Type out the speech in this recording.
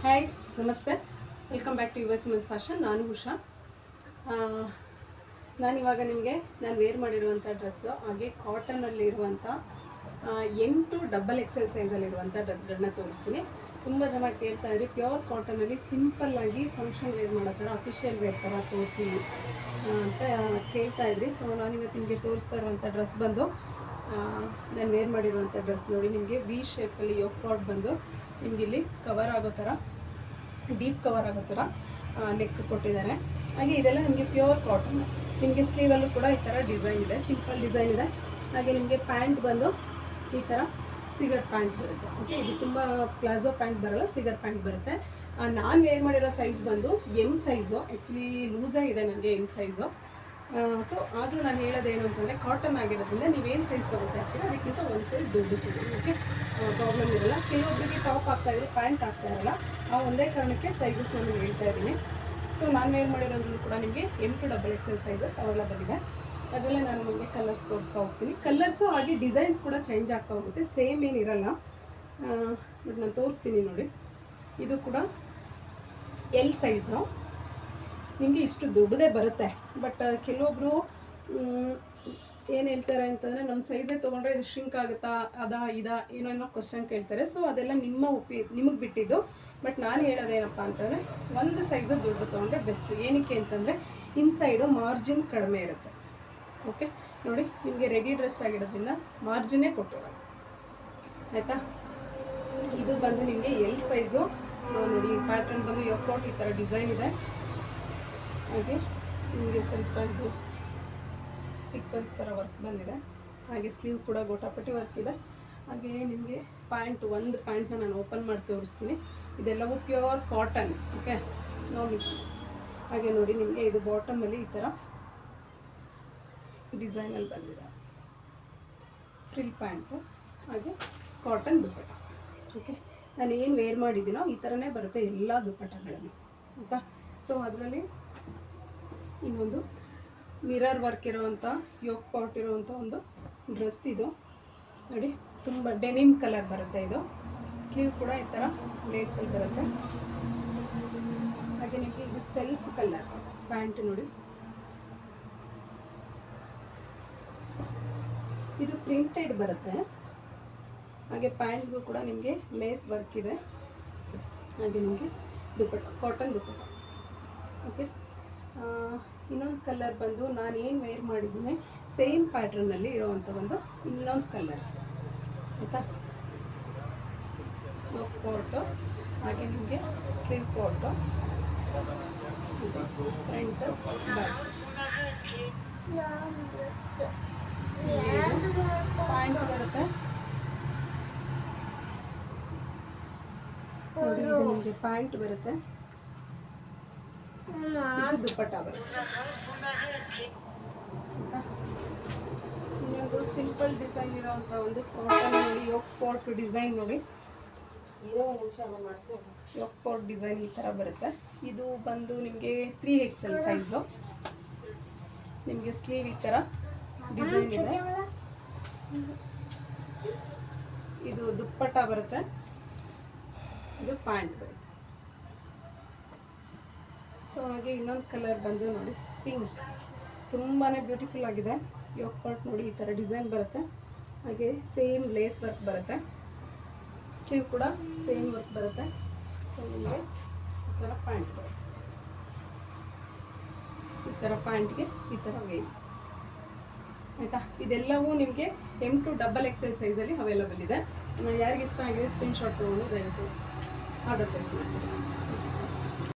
Hi ನಮಸ್ತೆ. Welcome back to U S men's fashion ನಾನು ಉಷಾ. ನಾನಿವಾಗ ನಿಮಗೆ ನಾನು ವೇರ್ ಮಾಡಿರುವಂಥ ಡ್ರೆಸ್ಸು ಹಾಗೆ ಕಾಟನಲ್ಲಿರುವಂಥ ಎಂಟು ಡಬಲ್ ಎಕ್ಸೆಲ್ ಸೈಜಲ್ಲಿರುವಂಥ ಡ್ರೆಸ್ಗಳನ್ನ ತೋರಿಸ್ತೀನಿ. ತುಂಬ ಜನ ಕೇಳ್ತಾ ಇದ್ರಿ ಪ್ಯೂರ್ ಕಾಟನಲ್ಲಿ ಸಿಂಪಲ್ಲಾಗಿ ಫಂಕ್ಷನ್ ವೇರ್ ಮಾಡೋ ಥರ ಅಫಿಷಿಯಲ್ ವೇರ್ ಥರ ತೋರಿಸಿ ಅಂತ ಕೇಳ್ತಾ ಇದ್ರಿ. ಸೊ ನಾನಿವತ್ತು ನಿಮಗೆ ತೋರಿಸ್ತಾ ಇರುವಂಥ ಡ್ರೆಸ್ ಬಂದು ನಾನು ವೇರ್ ಮಾಡಿರುವಂಥ ಡ್ರೆಸ್ ನೋಡಿ, ನಿಮಗೆ ವಿ ಶೇಪಲ್ಲಿ ಯೋಕ್ ಕಾಟ್ ಬಂದು ನಿಮ್ಗೆ ಇಲ್ಲಿ ಕವರ್ ಆಗೋ ಥರ ಡೀಪ್ ಕವರ್ ಆಗೋ ಥರ ನೆಕ್ ಕೊಟ್ಟಿದ್ದಾರೆ. ಹಾಗೆ ಇದೆಲ್ಲ ನಿಮಗೆ ಪ್ಯೂರ್ ಕಾಟನ್ ನಿಮಗೆ ಸ್ಲೀವಲ್ಲೂ ಕೂಡ ಈ ಥರ ಡಿಸೈನ್ ಇದೆ. ಸಿಂಪಲ್ ಡಿಸೈನ್ ಇದೆ. ಹಾಗೆ ನಿಮಗೆ ಪ್ಯಾಂಟ್ ಬಂದು ಈ ಥರ ಸಿಗರ್ ಪ್ಯಾಂಟ್ ಬರುತ್ತೆ. ಓಕೆ ಇದು ತುಂಬ ಪ್ಲಾಜೋ ಪ್ಯಾಂಟ್ ಬರಲ್ಲ ಸಿಗರ್ ಪ್ಯಾಂಟ್ ಬರುತ್ತೆ. ನಾನು ವೇರ್ ಮಾಡಿರೋ ಸೈಜ್ ಬಂದು ಎಂ ಸೈಜು ಆ್ಯಕ್ಚುಲಿ ಲೂಸೇ ಇದೆ ನನಗೆ ಎಂ ಸೈಜು ಸೊ ಆದರೂ ನಾನು ಹೇಳೋದೇನು ಅಂತಂದರೆ ಕಾಟನ್ ಆಗಿರೋದ್ರಿಂದ ನೀವೇನು ಸೈಜ್ ತೊಗೊತಾ ಇರ್ತೀರ ಅದಕ್ಕಿಂತ ಒಂದು ಸೈಜ್ ದೊಡ್ಡದು ಓಕೆ ಪ್ರಾಬ್ಲಮ್ ಇರಲ್ಲ. ಕೆಲವೊಬ್ಬರಿಗೆ ಟಾಪ್ ಆಗ್ತಾ ಇದ್ರೆ ಪ್ಯಾಂಟ್ ಆಗ್ತಾ ಇರಲ್ಲ. ಆ, ಒಂದೇ ಕಾರಣಕ್ಕೆ ಸೈಜಸ್ ನಾನು ಹೇಳ್ತಾ ಇದ್ದೀನಿ. ಸೊ ನಾನು ವೇರ್ ಮಾಡಿರೋದ್ರೂ ಕೂಡ ನಿಮಗೆ M to double XL sizes available ಇದೆ. ಅದರಲ್ಲೇ ನಾನು ನಿಮಗೆ ಕಲರ್ಸ್ ತೋರಿಸ್ತಾ ಹೋಗ್ತೀನಿ. ಕಲರ್ಸು ಹಾಗೆ ಡಿಸೈನ್ಸ್ ಕೂಡ ಚೇಂಜ್ ಆಗ್ತಾ ಹೋಗುತ್ತೆ. ಸೇಮ್ ಏನಿರಲ್ಲ ಬಟ್ ನಾನು ತೋರಿಸ್ತೀನಿ ನೋಡಿ. ಇದು ಕೂಡ ಎಲ್ ಸೈಜು ನಿಮಗೆ ಇಷ್ಟು ದುಡ್ಡದೇ ಬರುತ್ತೆ. ಬಟ್ ಕೆಲವೊಬ್ಬರು ಏನು ಹೇಳ್ತಾರೆ ಅಂತಂದರೆ ನಮ್ಮ ಸೈಜೇ ತೊಗೊಂಡ್ರೆ ಇದು ಶ್ರಿಂಕ್ ಆಗುತ್ತಾ, ಅದಾ, ಇದಾ, ಏನೋ ಏನೋ ಕ್ವಶನ್ ಕೇಳ್ತಾರೆ. ಸೊ ಅದೆಲ್ಲ ನಿಮ್ಮ ಒಪಿ ನಿಮಗೆ ಬಿಟ್ಟಿದ್ದು. ಬಟ್ ನಾನು ಹೇಳೋದೇನಪ್ಪ ಅಂತಂದರೆ, ಒಂದು ಸೈಜು ದುಡ್ಡು ತೊಗೊಂಡ್ರೆ ಬೆಸ್ಟು ಏನಕ್ಕೆ ಅಂತಂದರೆ ಇನ್ಸೈಡು ಮಾರ್ಜಿನ್ ಕಡಿಮೆ ಇರುತ್ತೆ. ಓಕೆ ನೋಡಿ, ನಿಮಗೆ ರೆಡಿ ಡ್ರೆಸ್ ಆಗಿರೋದ್ರಿಂದ ಮಾರ್ಜಿನೇ ಕೊಟ್ಟಿರೋದು. ಆಯಿತಾ? ಇದು ಬಂದು ನಿಮಗೆ ಎಲ್ ಸೈಜು ನೋಡಿ ಪ್ಯಾಟರ್ನ್ ಬಂದು ಯೊಕ್ಕೋಟ್ ಈ ಥರ ಡಿಸೈನ್ ಇದೆ. ಹಾಗೆ ನಿಮಗೆ ಸ್ವಲ್ಪ ಇದು ಸೀಕ್ವೆನ್ಸ್ ಥರ ವರ್ಕ್ ಬಂದಿದೆ. ಹಾಗೆ ಸ್ಲೀವ್ ಕೂಡ ಗೋಟಾಪಟ್ಟಿ ವರ್ಕ್ ಇದೆ. ಹಾಗೆ ನಿಮಗೆ ಪ್ಯಾಂಟ್ ಒಂದು ಪ್ಯಾಂಟ್ನ ನಾನು ಓಪನ್ ಮಾಡಿ ತೋರಿಸ್ತೀನಿ. ಇದೆಲ್ಲವೂ pure cotton okay no mix ಹಾಗೆ ನೋಡಿ ನಿಮಗೆ ಇದು ಬಾಟಮಲ್ಲಿ ಈ ಥರ ಡಿಸೈನಲ್ಲಿ ಬಂದಿದೆ. ಫ್ರಿಲ್ ಪ್ಯಾಂಟು ಹಾಗೆ ಕಾಟನ್ ದುಪ್ಪಟ ಓಕೆ ನಾನು ಏನು ವೇರ್ ಮಾಡಿದ್ದೀನೋ ಈ ಥರನೇ ಬರುತ್ತೆ ಎಲ್ಲ ದುಪ್ಪಟಗಳಲ್ಲಿ ಆಯಿತಾ ಸೊ ಅದರಲ್ಲಿ ಇನ್ನೊಂದು ಮಿರರ್ ವರ್ಕ್ ಇರೋವಂಥ, ಯೋಕ್ ಪಾಟ್ ಇರೋವಂಥ ಒಂದು ಡ್ರೆಸ್ ಇದು. ನೋಡಿ, ತುಂಬ ಡೆನಿಮ್ ಕಲರ್ ಬರುತ್ತೆ ಇದು. ಸ್ಲೀವ್ ಕೂಡ ಈ ಥರ ಲೇಸಲ್ಲಿ ಬರುತ್ತೆ. ಹಾಗೆ ನಿಮಗೆ ಇದು ಸೆಲ್ಫ್ ಕಲರ್, ಪ್ಯಾಂಟ್ ನೋಡಿ. ಇದು ಪ್ರಿಂಟೆಡ್ ಬರುತ್ತೆ. ಹಾಗೆ ಪ್ಯಾಂಟ್ಗೂ ಕೂಡ ನಿಮಗೆ ಲೇಸ್ ವರ್ಕ್ ಇದೆ. ಹಾಗೆ ನಿಮಗೆ ದುಪ್ಪಟ್ಟ ಕಾಟನ್ ದುಪ್ಪಟ್ಟ ಓಕೆ? ಇನ್ನೊಂದು ಕಲರ್ ಬಂದು ನಾನು ಏನು ವೇರ್ ಮಾಡಿದ್ದೀನಿ ಸೇಮ್ ಪ್ಯಾಟ್ರನ್ನಲ್ಲಿ ಇರೋವಂಥ ಒಂದು ಇನ್ನೊಂದು ಕಲರ್ ಆಯಿತಾ? ಕೋಟು ಹಾಗೆ ನಿಮಗೆ ಸ್ಲೀವ್ ಕೋಟು ಫ್ರಂಟು ಪ್ಯಾಂಟ್ ಬರುತ್ತೆ. ನಿಮಗೆ ಪ್ಯಾಂಟ್ ಬರುತ್ತೆ. ದುಪ್ಪಟ್ಟ ಬರುತ್ತೆ ಸಿಂಪಲ್ ಡಿಸೈನ್ ಇರೋವಂಥ ಒಂದು ಕಾಟನ್ ನೋಡಿ ಯೋಕ್ ಪಾಟ್ ಡಿಸೈನ್ ನೋಡಿ. ಯೋಕ್ ಪಾಟ್ ಡಿಸೈನ್ ಈ ಥರ ಬರುತ್ತೆ. ಇದು ಬಂದು ನಿಮಗೆ ತ್ರೀ ಎಕ್ಸೆಲ್ ಸೈಜು ನಿಮಗೆ ಸ್ಲೀವ್ ಈ ಥರ ಡಿಸೈನ್ ಇದೆ. ಇದು ದುಪ್ಪಟ್ಟ ಬರುತ್ತೆ. ಇದು ಪ್ಯಾಂಟ್ ಬರುತ್ತೆ. ಹಾಗೆ ಇನ್ನೊಂದು ಕಲರ್ ಬಂದು ನೋಡಿ ಪಿಂಕ್ ತುಂಬಾ ಬ್ಯೂಟಿಫುಲ್ ಆಗಿದೆ. ಯೋಗ ಪಾಟ್ ನೋಡಿ ಈ ಥರ ಡಿಸೈನ್ ಬರುತ್ತೆ. ಹಾಗೆ ಸೇಮ್ ಲೇಸ್ ವರ್ಕ್ ಬರುತ್ತೆ. ಸ್ಲೀವ್ ಕೂಡ ಸೇಮ್ ವರ್ಕ್ ಬರುತ್ತೆ. ಸೊ ನಿಮಗೆ ಈ ಥರ ಪ್ಯಾಂಟ್ ಈ ಥರ ಪ್ಯಾಂಟ್ಗೆ ಈ ಥರ ವೇ ಆಯಿತಾ? ಇದೆಲ್ಲವೂ ನಿಮಗೆ ಎಂ ಟು ಡಬಲ್ ಎಕ್ಸೆಲ್ ಸೈಜಲ್ಲಿ ಅವೈಲಬಲ್ ಇದೆ. ಯಾರಿಗೆ ಇಷ್ಟ ಆಗಿದೆ ಸ್ಕ್ರೀನ್ಶಾಟ್ ತೊಗೊಂಡು ದಯವಿಟ್ಟು ಆರ್ಡರ್ ಪ್ಲೇಸ್ ಮಾಡ್ತೀನಿ